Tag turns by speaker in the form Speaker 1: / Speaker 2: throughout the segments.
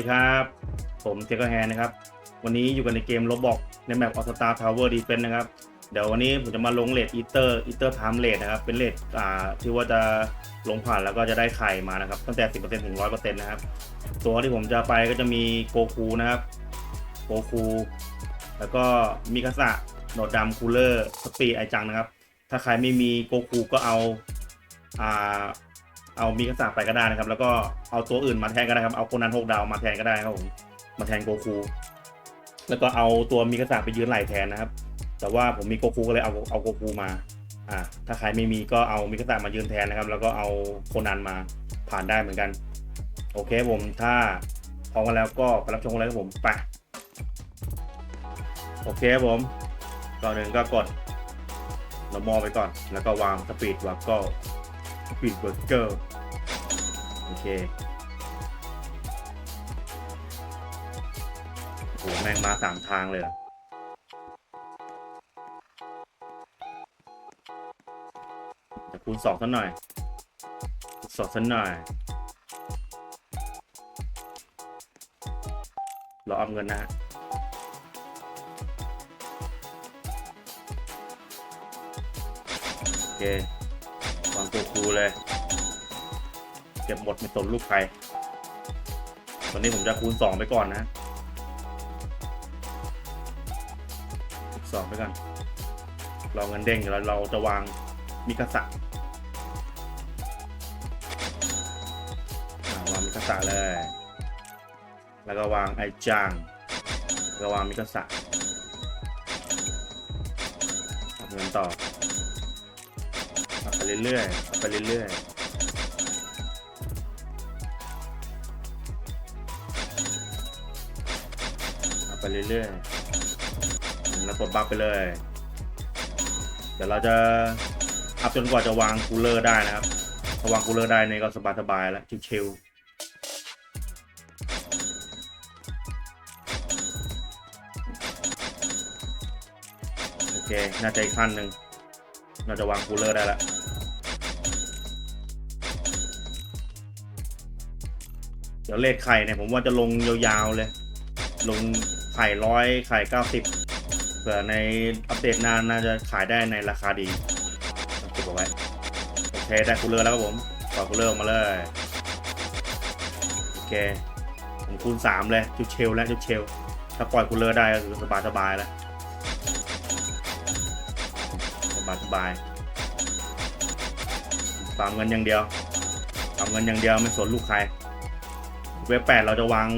Speaker 1: ดีครับ ผมเทคแฮนนะครับ วันนี้อยู่กันในเกม Roblox ในแมป All Star Tower Defense นะครับ เดี๋ยววันนี้ผมจะมาลงเลดอีเตอร์อีเตอร์ไทม์เลดนะครับ เป็นเลดอ่าที่ว่าจะลงผ่านแล้วก็จะได้ไข่มานะครับ ตั้งแต่ 10%ถึง 100%นะครับ ตัวที่ผมจะไปก็จะมีโกคูนะครับโกคูแล้วก็มิคาสะโนดดำคูลเลอร์สปีไอจังนะครับ ถ้าใครไม่มีโกคูก็เอาอ่า เอามิคาสะไปก็ได้นะครับ แล้วก็เอาตัวอื่นมาแทนก็ได้ครับ เอาคนนั้นหกดาวมาแทนก็ได้ครับผม มาแทนโกคู แล้วก็เอาตัวมิคาสะไปยืนไหลแทนนะครับ แต่ว่าผมมีโกคูก็เลยเอาเอาโกคูมา อ่า ถ้าใครไม่มีก็เอามิคาสะมายืนแทนนะครับ แล้วก็เอาโคนันมาผ่านได้เหมือนกัน โอเคผมถ้าพร้อมกันแล้วก็ไปรับชมกันเลยครับผม ไป โอเคครับผมก่อนหนึ่งก็กด normal ไปก่อน แล้วก็วาง speed w a g g l e speed burger โอเคโอ้โหแม่งมาสามทางเลยอจะคูณสองสักหน่อยสองสักหน่อย เราเอาเงินนะฮะโอเค ตัวครูเลย เก็บหมดไม่สนลูกใคร ตอนนี้ผมจะคูณสองไปก่อนนะสองไปก่อนรอเงินเด้งแล้วเราจะวางมิกาสะาวางมิกาสะเลย แล้วก็วางไอจางแล้วก็วางมิกาสะเงินต่อ เอาไปเรื่อยๆไปเรื่อยๆเอาไปเรื่อยๆแล้วกดบัฟไปเลย เดี๋ยวเราจะอัพจนกว่าจะวางคูลเลอร์ได้นะครับถ้าวางคูลเลอร์ได้นี่ก็สบายๆแล้วชิวๆโอเคน่าจะอีกขั้นหนึ่งเราจะวางคูลเลอร์ได้แล้ว ดี๋ยวเลขไข่เนี่ยผมว่าจะลงยาวๆเลย ลงไข่ร้อยไข่เก้าสิบเผื่อในอัปเดตหน้าน่าจะขายได้ในราคาดีเก็บเอาไว้ โอเคได้คูลเลอร์แล้วครับผมปล่อยคูลเลอร์ออกมาเลย โอเค ผมคูณสามเลยจุดเชลแล้วจุดเชล ถ้าปล่อยคูลเลอร์ได้ก็คือสบายๆแล้วสบายสบายฟาร์มเงินอย่างเดียวฟาร์มเงินอย่างเดียวไม่สนลูกใคร เว็บแปดเราจะวาง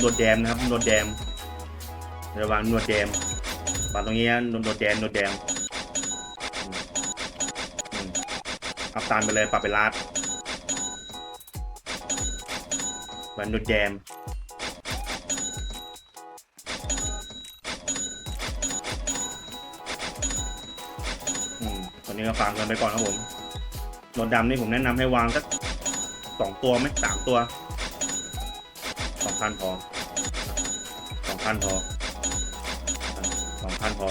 Speaker 1: นวดแดมนะครับนวดแดมจะวางนวดแดมวางตรงนี้นะนวดแดมนวดแดมอัพตามไปเลยปรับไปลาดวางนวดแดมอืมตอนนี้ก็ฟาร์มกันไปก่อนครับผมโนดดำนี่ผมแนะนำให้วางสักสองตัวไหมสามตัว พันพอสองพันพอสองพันพอ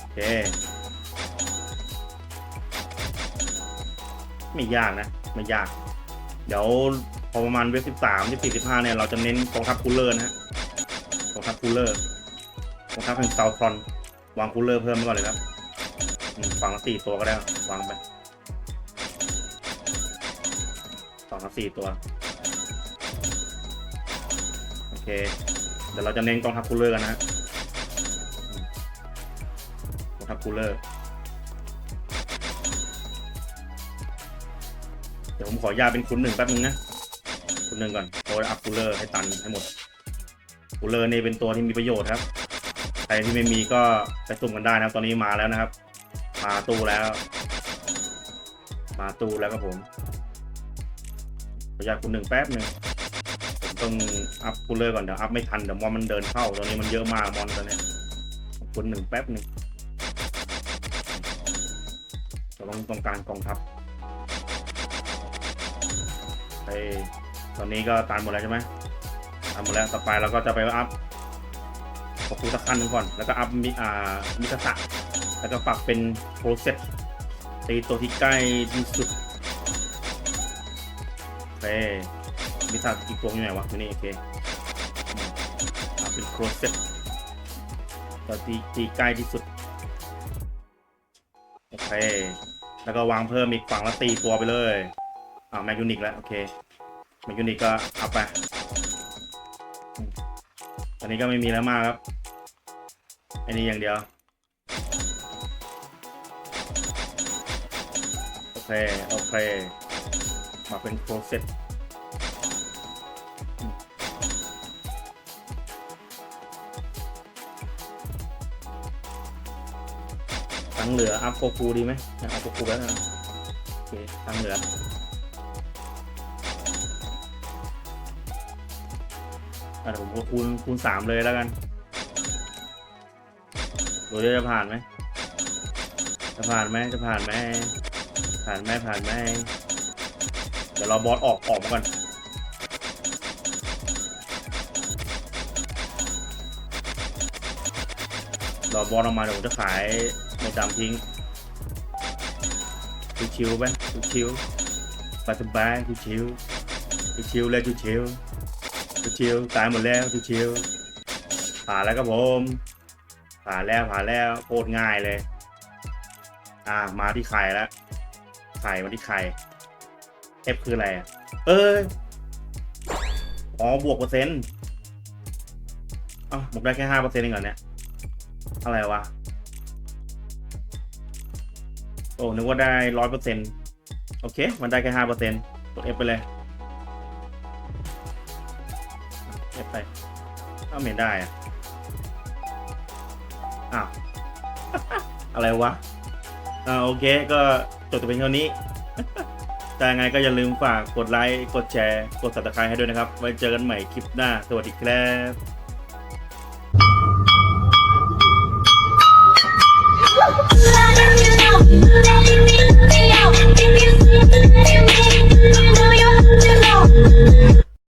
Speaker 1: โอเค ไม่ยากนะ ไม่ยาก เดี๋ยวพอประมาณเว็บสิบสามที่สี่สิบห้าเนี่ย เราจะเน้นกองทัพคูลเลอร์นะฮะกองทัพคูลเลอร์กองทัพแห่งเซาวทรอน วางคูลเลอร์เพิ่มไปก่อนเลยครับฝั่งละสี่ตัวก็ได้ วางไปฝั่งละสี่ตัว เค เดี๋ยวเราจะเน้นกองทัพคูลเลอร์กันนะกองทัพคูลเลอร์ เดี๋ยวผมขออนุญาเป็นคุณหนึ่งแป๊บนึงนะ คุณหนึ่งก่อนโอ้อัพคูลเลอร์ให้ตันให้หมด คูลเลอร์นี่เป็นตัวที่มีประโยชน์ครับ ใครที่ไม่มีก็ไปสุ่มกันได้นะครับ ตอนนี้มาแล้วนะครับ มาตู้แล้ว มาตู้แล้วครับผมขออนุญาคุณหนึ่งแป๊บหนึ่ง ต้องอัพคูลเลอร์ก่อนเดี๋ยวอัพไม่ทันเดี๋ยวมอนมันเดินเข้าตอนนี้มันเยอะมากมอนตอนนี้คุณหนึ่งแป๊บหนึ่งเราต้องต้องการกองทัพไปตอนนี้ก็ตันหมดแล้วใช่ไหมตันหมดแล้วต่อไปเราก็จะไปอัพขอคูสักขั้นหนึ่งก่อน แล้วก็อัพมิอ่ามิคาสะแล้วก็ปรับเป็นโปรเซสตีตัวที่ใกล้ที่สุดโอ มิสาอีกตัวอยู่ไหนวะอยู่นี่โอเคอืมโปรเซสตัวที่ที่ใกล้ที่สุด โอเค แล้วก็วางเพิ่มอีกฝั่งละตีตัวไปเลยอ่าแมกยูนิกแล้ว โอเคแมกยูนิกก็เอาไปอืมตอนนี้ก็ไม่มีแล้วมากครับ อันนี้อย่างเดียว โอเค โอเค มาเป็นโปรเซส ตังเหลืออัพโฟกูดีไหมอัพโฟกูแล้วนะโอเคตังเหลืออะผมคูณคูณสามเลยแล้วกันดูดิจะผ่านไหมจะผ่านไหมจะผ่านไหมผ่านไหมผ่านไหมเดี๋ยวเราบอสออกออกมาก่อน รอบอสออกมาเดี๋ยวผมจะขายในจำทิ้งชิวๆไปชิวๆไปสบายชิวๆชิวๆเลยชิวๆชิวๆตายหมดแล้วชิวๆผ่านแล้วครับผมผ่านแล้วผ่านแล้วโคตรง่ายเลย อ่ามาที่ไข่แล้วไข่มาที่ไข่ F คืออะไรเอ้ยอ๋อบวกเปอร์เซ็นต์อ้าบวกได้แค่ห้าเปอร์เซ็นต์เองเหรอเนี่ย อะไรวะ โอ้นึกว่าได้ร้อยเปอร์เซ็นต์โอเค มันได้แค่ห้าเปอร์เซ็นต์กด F ไปเลย F ไปเอาไม่เห็นได้อะอ้าว อะไรวะ อ่าโอเค ก็จบแต่เพียงเท่านี้ แต่ยังไงก็อย่าลืมฝากกดไลค์ กดแชร์ กด subscribe ให้ด้วยนะครับ ไว้เจอกันใหม่คลิปหน้า สวัสดีครับ Thank you.